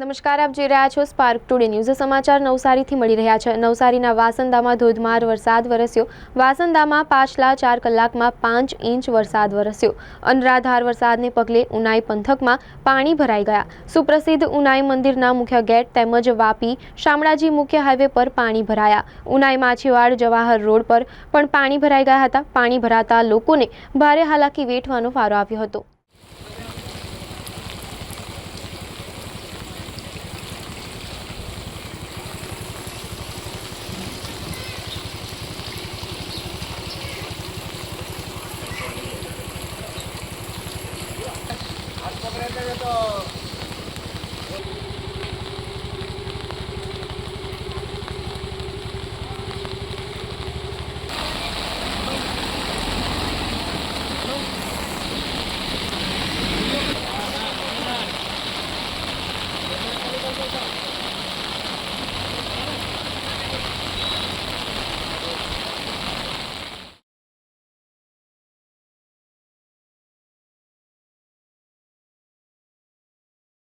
નમસ્કાર, આપ જોઈ રહ્યા છો સ્પાર્ક ટુડે ન્યૂઝ સમાચાર નવસારીથી મળી રહ્યા છે. નવસારીના વાસંદામાં ધોધમાર વરસાદ વરસ્યો. વાસંદામાં પાછલા ચાર કલાકમાં પાંચ ઇંચ વરસાદ વરસ્યો. અનરાધાર વરસાદને પગલે ઉનાઈ પંથકમાં પાણી ભરાઈ ગયા. સુપ્રસિદ્ધ ઉનાઈ મંદિરના મુખ્ય ગેટ તેમજ વાપી શામળાજી મુખ્ય હાઈવે પર પાણી ભરાયા. ઉનાઈ માછીવાડ જવાહર રોડ પર પણ પાણી ભરાઈ ગયા હતા. પાણી ભરાતા લોકોને ભારે હાલાકી વેઠવાનો વારો આવ્યો હતો. Maganda na to.